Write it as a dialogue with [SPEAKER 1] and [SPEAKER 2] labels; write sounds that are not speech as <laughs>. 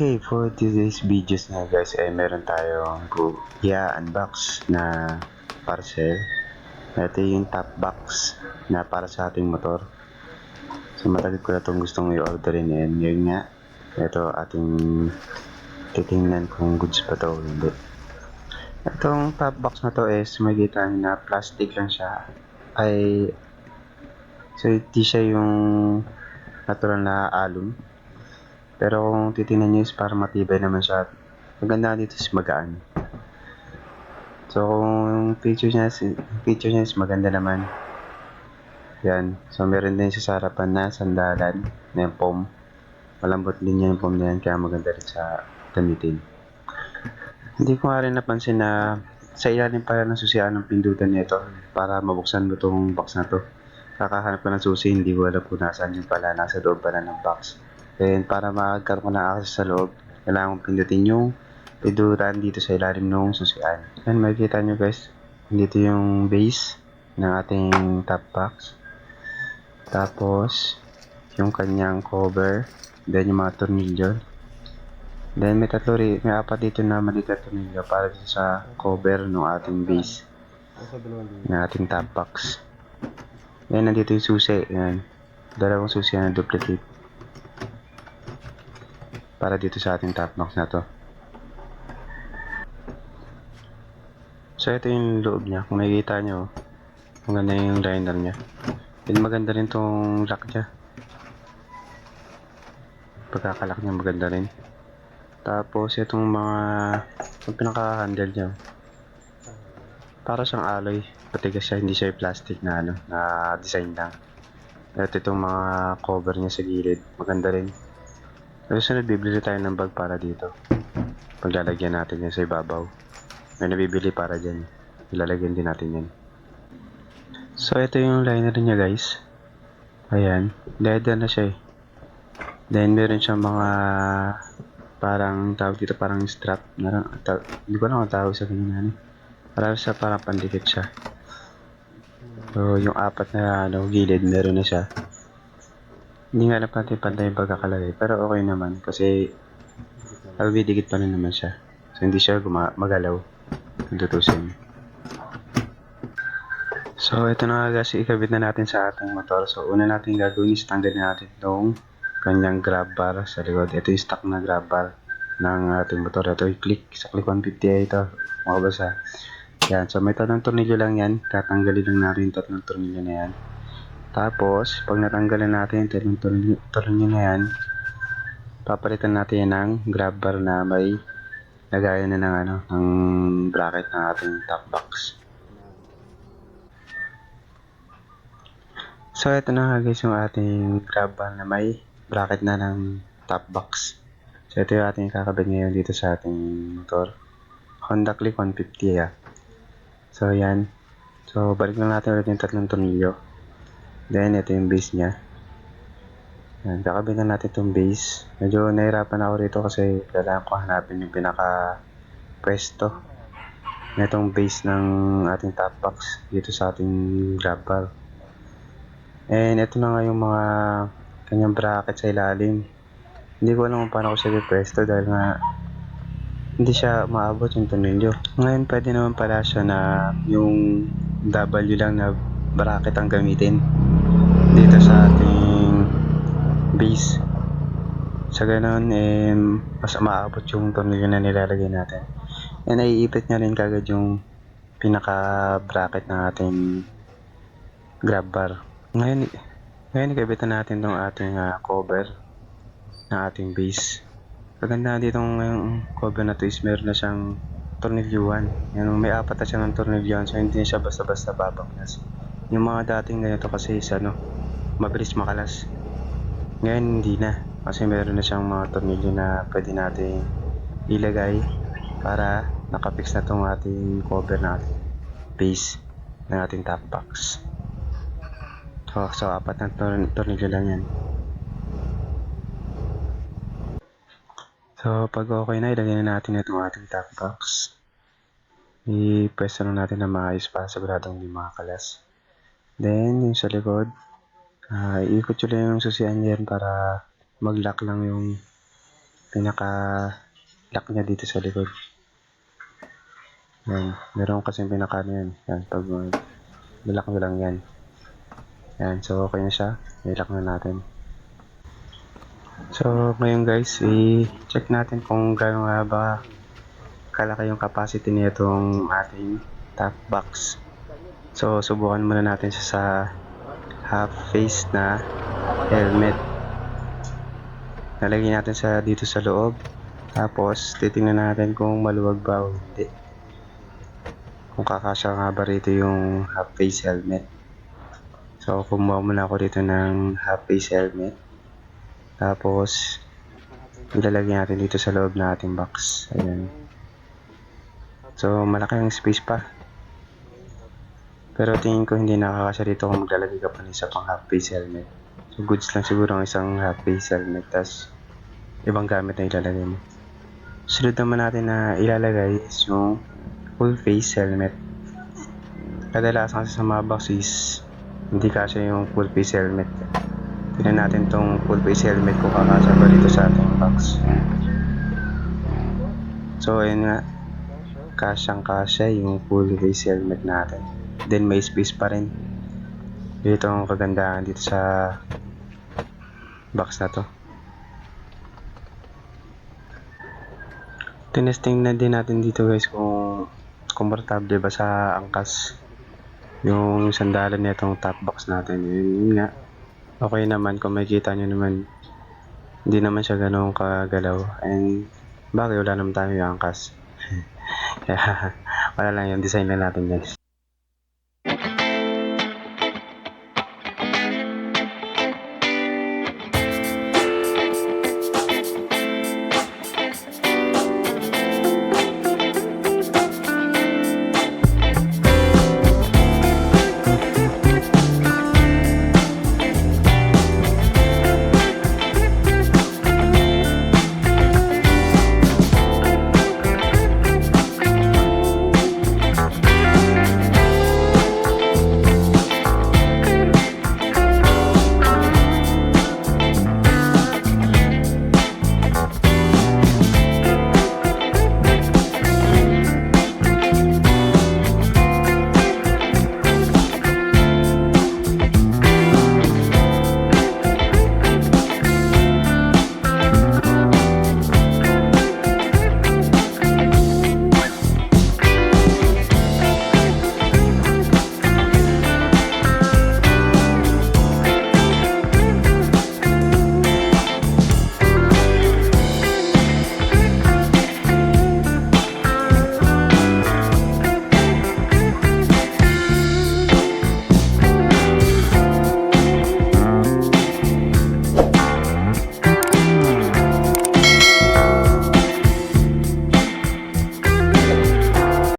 [SPEAKER 1] Okay, for today's videos na guys ay meron tayong gu- i-unbox na parcel. Ito yung top box na para sa ating motor. So matagal ko na itong gustong i-orderin yan. Yun nga, ito ating titingnan kung goods pa to o hindi. Itong top box na to is makikita niyo na plastic lang siya. Ay, so hindi siya yung natural na alum. Pero kung titingnan nyo is para matibay naman siya. Maganda dito is magaan. So kung feature niya feature niya is maganda naman. Yan. So meron din siya sa harapan na sandalan na yung foam. Malambot din yung foam na yan kaya maganda rin sa gamitin. Hindi ko nga rin napansin na sa ilalim pala ng susian ng pindutan nito para mabuksan mo itong box na to. Kakahanap ko ng susi, hindi ko alam kung nasaan yung pala, nasa loob pala ng box. Then, para magkaroon ko ng access sa loob, kailangan kong pindutin yung pindutan dito sa ilalim ng susian. Yan, makikita nyo guys, dito yung base ng ating top box. Tapos, yung kanyang cover, then yung mga tornilyo. Then, may tatlo rin, may apat dito na maliit na tornilyo para sa cover ng ating base ng ating top box. Yan, nandito yung susi. Yan. Dalawang susi na duplicate para dito sa ating top box na to. So ito yung loob niya. Kung nakikita nyo, maganda yung liner niya. Then maganda rin tong lock niya. Pagkakalak niya maganda rin. Tapos itong mga yung pinaka-handle niya. Para siyang alloy. Patigas siya, hindi siya yung plastic na ano, na design lang. At itong mga cover niya sa gilid, maganda rin. Pero sunod, bibili tayo ng bag para dito. Paglalagyan natin yan sa ibabaw. May nabibili para dyan. Ilalagyan din natin yan. So, ito yung liner niya guys. Ayan. Leather na siya eh. Then, meron siyang mga parang tawag dito parang strap. Ta- hindi ko alam kung tawag sa ganyan ano. Parang sa parang pandikit siya. So, yung apat na ano, gilid, meron na siya. Hindi nga alam natin pantay pagkakalagay. Pero okay naman kasi dikit pa rin naman siya. So hindi siya guma- magalaw. Kung. So ito na nga guys, ikabit na natin sa ating motor. So una natin gagawin is tanggalin natin itong kanyang grab bar sa likod. Ito yung stock na grab bar ng ating motor. Ito yung click. Sa click 150 ito. Makabasa. Yan. So may tatlong tornilyo lang yan. Tatanggalin lang natin tatlong tornilyo na yan. Tapos, pag natanggalan natin yung tornilyo na yan, papalitan natin ng grab bar na may lagayan na ng ano, ng bracket ng ating top box. So, ito na guys yung ating grab bar na may bracket na ng top box. So, ito yung ating kakabit ngayon dito sa ating motor. Honda Click 150 ah. So, yan. So, balik lang natin ulit yung tatlong tornilyo. Then, ito yung base niya. Yan, kakabit na natin itong base. Medyo nahirapan ako rito kasi kailangan ko hanapin yung pinaka pwesto na itong base ng ating top box dito sa ating grab bar. And ito na nga yung mga kanyang bracket sa ilalim. Hindi ko alam kung paano ko siya pwesto dahil nga hindi siya maabot yung tornilyo. Ngayon pwede naman pala siya na yung W lang na bracket ang gamitin dito sa ating base. Sa ganun, eh, mas maabot yung tornilyo na nilalagay natin. And naiipit niya rin kagad yung pinaka-bracket ng ating grab bar. Ngayon, ngayon ikabitan natin tong ating ah, cover ng ating base. Kaganda dito ng cover na to is meron na siyang tornilyuan. Yan, may apat na siya ng tornilyon so hindi siya basta-basta babaklas. Yung mga dating ganito kasi is ano, mabilis makalas. Ngayon hindi na kasi meron na siyang mga tornilyo na pwede natin ilagay para nakapix na tong ating cover na ating base ng ating top box. So, so apat na tor- tornilyo lang yan. So, pag okay na, ilagay na natin itong ating top box. I-pwesto lang natin na maayos para siguradong hindi makakalas. Then, yung sa likod, ah iikot ko lang yung susian yan para mag-lock lang yung pinaka lock niya dito sa likod. Yan. Meron kasi pinaka ano yan. Yan. Pag uh, nilak nyo lang yan. Yan. So, okay na siya. Nilak na natin. So, ngayon guys, i-check natin kung gaano nga ba kalaki yung capacity nitong ating top box. So, subukan muna natin siya sa half face na helmet. Nalagyan natin sa dito sa loob. Tapos, titingnan natin kung maluwag ba o hindi. Kung kakasya nga ba rito yung half face helmet. So, kumuha muna ako dito ng half face helmet. Tapos, ilalagay natin dito sa loob ng ating box. Ayan. So, malaki ang space pa. Pero tingin ko hindi nakakasya dito kung maglalagay ka pa ng pang half face helmet. So, goods lang siguro ang isang half face helmet. Tapos, ibang gamit na ilalagay mo. Sunod naman natin na ilalagay is yung full face helmet. Kadalasan kasi sa mga box is hindi kasya yung full face helmet. Tignan natin tong full face helmet kung kakasya ba dito sa ating box. So, ayun nga. Kasyang kasya yung full face helmet natin. Then, may space pa rin. Dito ang kagandahan dito sa box na to. Tinesting na din natin dito guys kung komportable ba sa angkas yung sandalan nitong top box natin. Yun, nga. Okay naman kung makikita nyo naman hindi naman siya ganun kagalaw and bagay wala naman tayo yung angkas. <laughs> Kaya wala lang yung design lang natin yan.